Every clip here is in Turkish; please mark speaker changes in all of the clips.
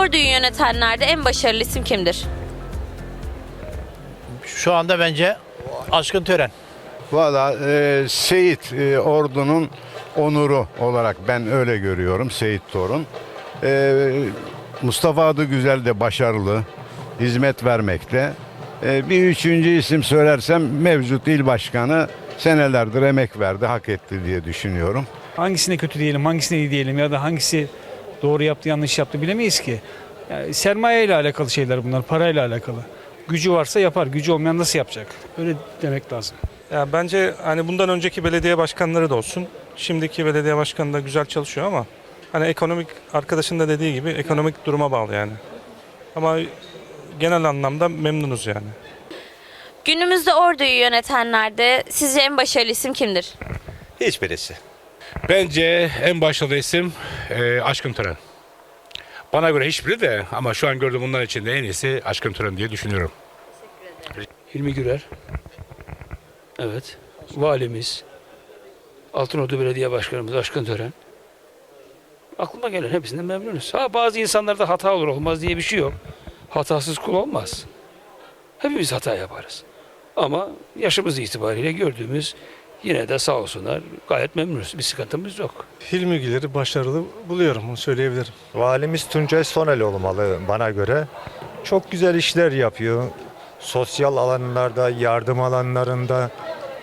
Speaker 1: orduyu yönetenlerde en başarılı isim kimdir?
Speaker 2: Şu anda bence aşkın tören.
Speaker 3: Valla e, Seyit e, ordunun onuru olarak ben öyle görüyorum Seyit Torun. E, Mustafa adı güzel de başarılı, hizmet vermekte. E, bir üçüncü isim söylersem mevcut il başkanı senelerdir emek verdi, hak etti diye düşünüyorum.
Speaker 4: Hangisine kötü diyelim, hangisine iyi diyelim ya da hangisi doğru yaptı, yanlış yaptı bilemeyiz ki. Yani sermaye ile alakalı şeyler bunlar, parayla alakalı. Gücü varsa yapar, gücü olmayan nasıl yapacak? Öyle demek lazım.
Speaker 5: Ya bence hani bundan önceki belediye başkanları da olsun. Şimdiki belediye başkanı da güzel çalışıyor ama hani ekonomik arkadaşın da dediği gibi ekonomik duruma bağlı yani. Ama genel anlamda memnunuz yani.
Speaker 1: Günümüzde orduyu yönetenlerde sizce en başarılı isim kimdir?
Speaker 6: Hiçbirisi. Bence en başarılı isim e, Aşkın Tören. Bana göre hiçbiri de ama şu an gördüğüm bunların içinde en iyisi Aşkın Tören diye düşünüyorum.
Speaker 7: Hilmi Gürer. Evet. Valimiz. Altınordu Belediye Başkanımız Aşkın Tören. Aklıma gelen hepsinden memnunuz. Ha bazı insanlarda hata olur olmaz diye bir şey yok. Hatasız kul olmaz. Hepimiz hata yaparız. Ama yaşımız itibariyle gördüğümüz yine de sağ olsunlar gayet memnunuz. Bir sıkıntımız yok.
Speaker 8: Hilmi Güler'i başarılı buluyorum, onu söyleyebilirim.
Speaker 9: Valimiz Tuncay Sonel olmalı bana göre. Çok güzel işler yapıyor. Sosyal alanlarda, yardım alanlarında,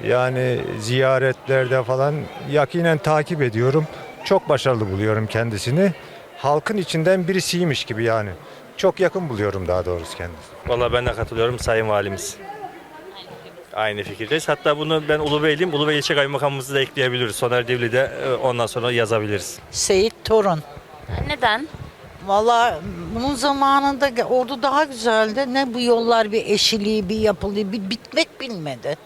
Speaker 9: yani ziyaretlerde falan yakinen takip ediyorum. Çok başarılı buluyorum kendisini. Halkın içinden birisiymiş gibi yani. Çok yakın buluyorum daha doğrusu kendisini.
Speaker 10: Vallahi ben de katılıyorum Sayın Valimiz. Aynı fikirdeyiz. Hatta bunu ben Ulubeyliyim. Ulubey ilçe kaymakamımızı da ekleyebiliriz. Soner Divli de e, ondan sonra yazabiliriz.
Speaker 11: Seyit Torun.
Speaker 1: Neden?
Speaker 11: Valla bunun zamanında ordu daha güzeldi. Ne bu yollar bir eşiliği, bir yapılıyı, bir bitmek bilmedi.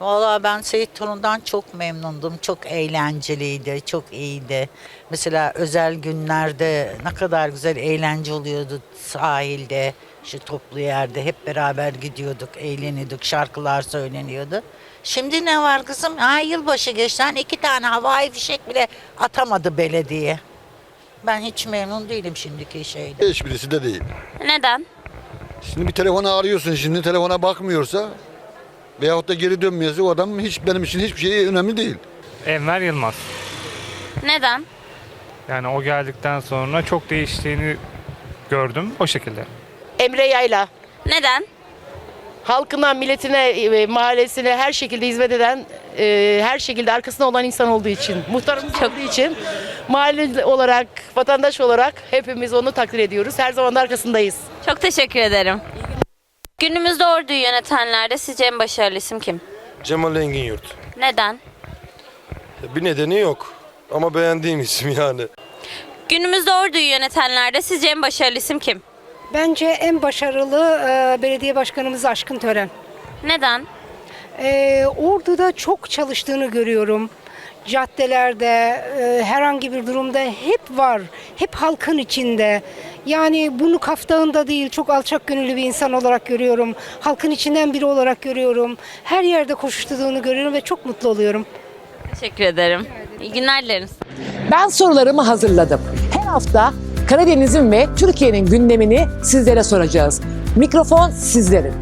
Speaker 11: Valla ben Seyit Torun'dan çok memnundum. Çok eğlenceliydi, çok iyiydi. Mesela özel günlerde ne kadar güzel eğlence oluyordu sahilde, şu toplu yerde hep beraber gidiyorduk, eğleniyorduk, şarkılar söyleniyordu. Şimdi ne var kızım? Ha, yılbaşı geçti. Hani iki tane havai fişek bile atamadı belediye. Ben hiç memnun değilim şimdiki şeyden.
Speaker 12: Hiçbirisi de değil.
Speaker 1: Neden?
Speaker 12: Şimdi bir telefona arıyorsun şimdi telefona bakmıyorsa veyahut da geri dönmüyorsa o adam hiç benim için hiçbir şey önemli değil.
Speaker 4: Enver Yılmaz.
Speaker 1: Neden?
Speaker 4: Yani o geldikten sonra çok değiştiğini gördüm o şekilde.
Speaker 13: Emre Yayla.
Speaker 1: Neden?
Speaker 13: Halkına, milletine, e, mahallesine her şekilde hizmet eden, e, her şekilde arkasında olan insan olduğu için, muhtarımız olduğu için mahalle olarak, vatandaş olarak hepimiz onu takdir ediyoruz. Her zaman da arkasındayız.
Speaker 1: Çok teşekkür ederim. Günümüzde orduyu yönetenlerde sizce en başarılı isim kim?
Speaker 8: Cemal Engin Yurt.
Speaker 1: Neden?
Speaker 8: Bir nedeni yok ama beğendiğim isim yani.
Speaker 1: Günümüzde orduyu yönetenlerde sizce en başarılı isim kim?
Speaker 13: Bence en başarılı e, belediye başkanımız Aşkın Tören.
Speaker 1: Neden?
Speaker 13: E, orduda çok çalıştığını görüyorum. Caddelerde, e, herhangi bir durumda hep var. Hep halkın içinde. Yani bunu kaftağında değil, çok alçak gönüllü bir insan olarak görüyorum. Halkın içinden biri olarak görüyorum. Her yerde koşuşturduğunu görüyorum ve çok mutlu oluyorum.
Speaker 1: Teşekkür ederim. İyi günler dileriz.
Speaker 13: Ben sorularımı hazırladım. Her hafta Karadeniz'in ve Türkiye'nin gündemini sizlere soracağız. Mikrofon sizlerin.